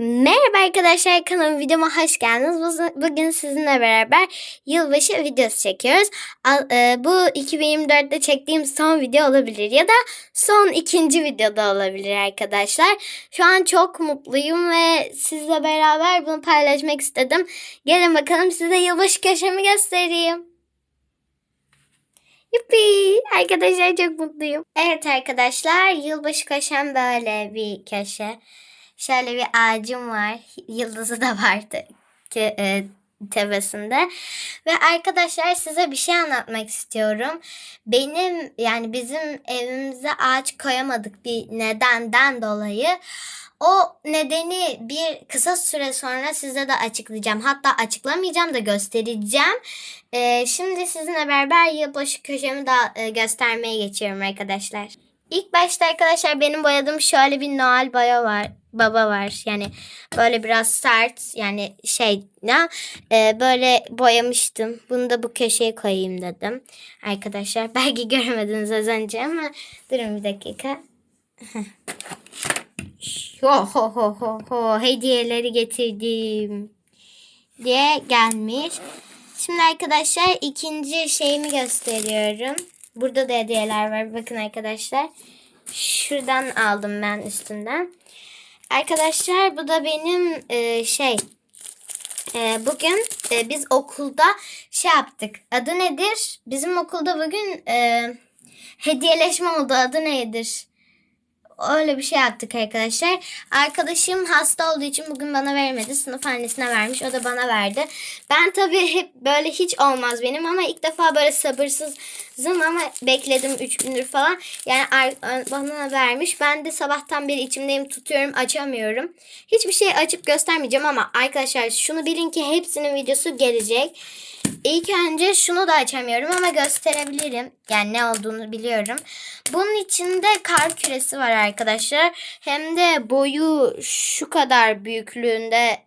Merhaba arkadaşlar kanalıma videoma hoş geldiniz. Bugün- sizinle beraber yılbaşı videosu çekiyoruz. E, Bu 2024'te çektiğim son video olabilir ya da son ikinci videoda olabilir arkadaşlar. Şu an çok mutluyum ve sizle beraber bunu paylaşmak istedim. Gelin bakalım size yılbaşı köşemi göstereyim. Yuppi! Arkadaşlar çok mutluyum. Evet arkadaşlar yılbaşı köşem böyle bir köşe. Şöyle bir ağacım var. Yıldızı da vardı ki, e, tepesinde. Ve arkadaşlar size bir şey anlatmak istiyorum. Benim yani bizim evimize ağaç koyamadık bir nedenden dolayı. O nedeni bir kısa süre sonra size de açıklayacağım. Hatta açıklamayacağım da göstereceğim. E, şimdi sizinle beraber yılbaşı köşemi de göstermeye geçiyorum arkadaşlar. İlk başta arkadaşlar benim boyadığım şöyle bir Noel boya var. Baba var. Yani böyle biraz sert yani şey ne e, böyle boyamıştım. Bunu da bu köşeye koyayım dedim. Arkadaşlar belki göremediniz az önce ama durun bir dakika. ho ho ho ho ho hediyeleri getirdim diye gelmiş. Şimdi arkadaşlar ikinci şeyimi gösteriyorum. Burada da hediyeler var. Bakın arkadaşlar. Şuradan aldım ben üstünden. Arkadaşlar bu da benim e, şey e, bugün e, biz okulda şey yaptık. Adı nedir? Bizim okulda bugün e, hediyeleşme oldu. Adı nedir? Öyle bir şey yaptık arkadaşlar. Arkadaşım hasta olduğu için bugün bana vermedi. Sınıf annesine vermiş. O da bana verdi. Ben tabii hep böyle hiç olmaz benim ama ilk defa böyle sabırsızım ama bekledim 3 gündür falan. Yani bana vermiş. Ben de sabahtan beri içimdeyim tutuyorum açamıyorum. Hiçbir şey açıp göstermeyeceğim ama arkadaşlar şunu bilin ki hepsinin videosu gelecek. İlk önce şunu da açamıyorum ama gösterebilirim. Yani ne olduğunu biliyorum. Bunun içinde kar küresi var arkadaşlar. Hem de boyu şu kadar büyüklüğünde.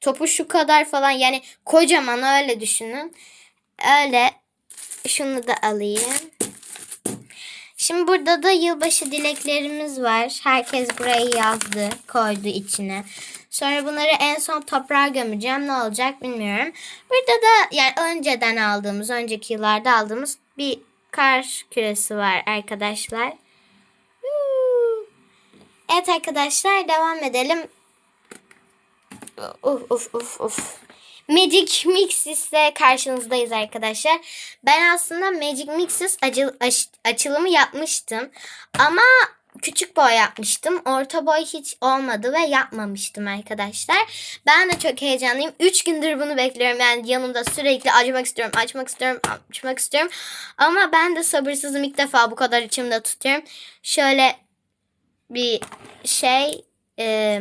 Topu şu kadar falan yani kocaman öyle düşünün. Öyle şunu da alayım. Şimdi burada da yılbaşı dileklerimiz var. Herkes burayı yazdı, koydu içine. Sonra bunları en son toprağa gömeceğim. Ne olacak bilmiyorum. Burada da yani önceden aldığımız, önceki yıllarda aldığımız bir kar küresi var arkadaşlar. Evet arkadaşlar devam edelim. Uf uf uf uf. Magic Mixes ile karşınızdayız arkadaşlar. Ben aslında Magic aş- açılımı yapmıştım. Ama küçük boy yapmıştım. Orta boy hiç olmadı ve yapmamıştım arkadaşlar. Ben de çok heyecanlıyım. 3 gündür bunu bekliyorum. Yani yanımda sürekli açmak istiyorum, açmak istiyorum, açmak istiyorum. Ama ben de sabırsızım. ilk defa bu kadar içimde tutuyorum. Şöyle bir şey... E,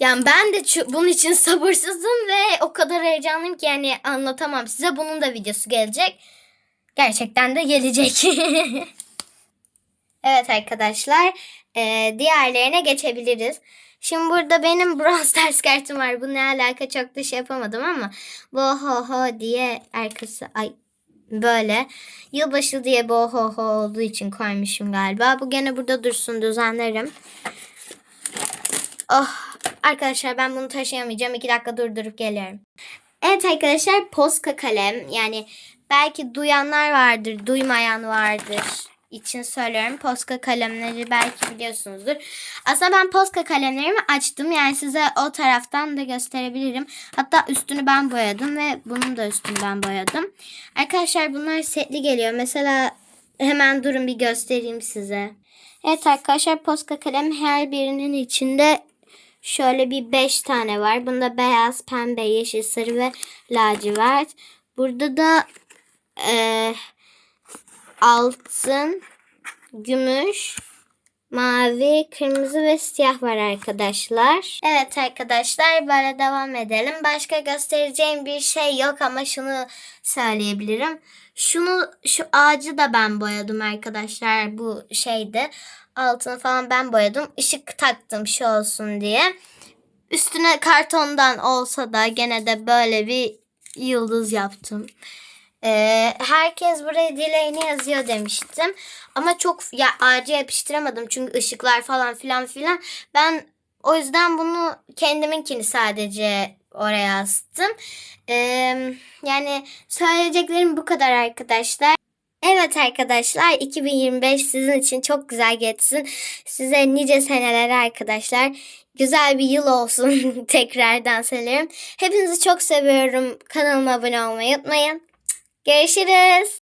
yani ben de bunun için sabırsızım ve o kadar heyecanlıyım ki yani anlatamam size. Bunun da videosu gelecek. Gerçekten de gelecek. evet arkadaşlar. e, diğerlerine geçebiliriz. Şimdi burada benim Brawl Stars kartım var. Bu ne alaka çok da şey yapamadım ama. Bu ho ho diye arkası ay böyle. Yılbaşı diye bu ho ho olduğu için koymuşum galiba. Bu gene burada dursun düzenlerim. Oh arkadaşlar ben bunu taşıyamayacağım. İki dakika durdurup geliyorum. Evet arkadaşlar Posca kalem yani belki duyanlar vardır, duymayan vardır için söylüyorum. Posca kalemleri belki biliyorsunuzdur. Aslında ben Posca kalemlerimi açtım. Yani size o taraftan da gösterebilirim. Hatta üstünü ben boyadım ve bunun da üstünü ben boyadım. Arkadaşlar bunlar setli geliyor. Mesela hemen durun bir göstereyim size. Evet arkadaşlar Posca kalem her birinin içinde Şöyle bir 5 tane var. Bunda beyaz, pembe, yeşil, sarı ve lacivert. Burada da e, altın, gümüş, mavi, kırmızı ve siyah var arkadaşlar. Evet arkadaşlar böyle devam edelim. Başka göstereceğim bir şey yok ama şunu söyleyebilirim. Şunu şu ağacı da ben boyadım arkadaşlar bu şeyde. Altını falan ben boyadım. Işık taktım şu olsun diye. Üstüne kartondan olsa da gene de böyle bir yıldız yaptım. Ee, herkes buraya dileğini yazıyor demiştim. Ama çok ya ağaca yapıştıramadım çünkü ışıklar falan filan filan. Ben O yüzden bunu kendiminkini sadece oraya astım. Ee, yani söyleyeceklerim bu kadar arkadaşlar. Evet arkadaşlar 2025 sizin için çok güzel geçsin. Size nice seneler arkadaşlar. Güzel bir yıl olsun tekrardan söylerim. Hepinizi çok seviyorum. Kanalıma abone olmayı unutmayın. Görüşürüz.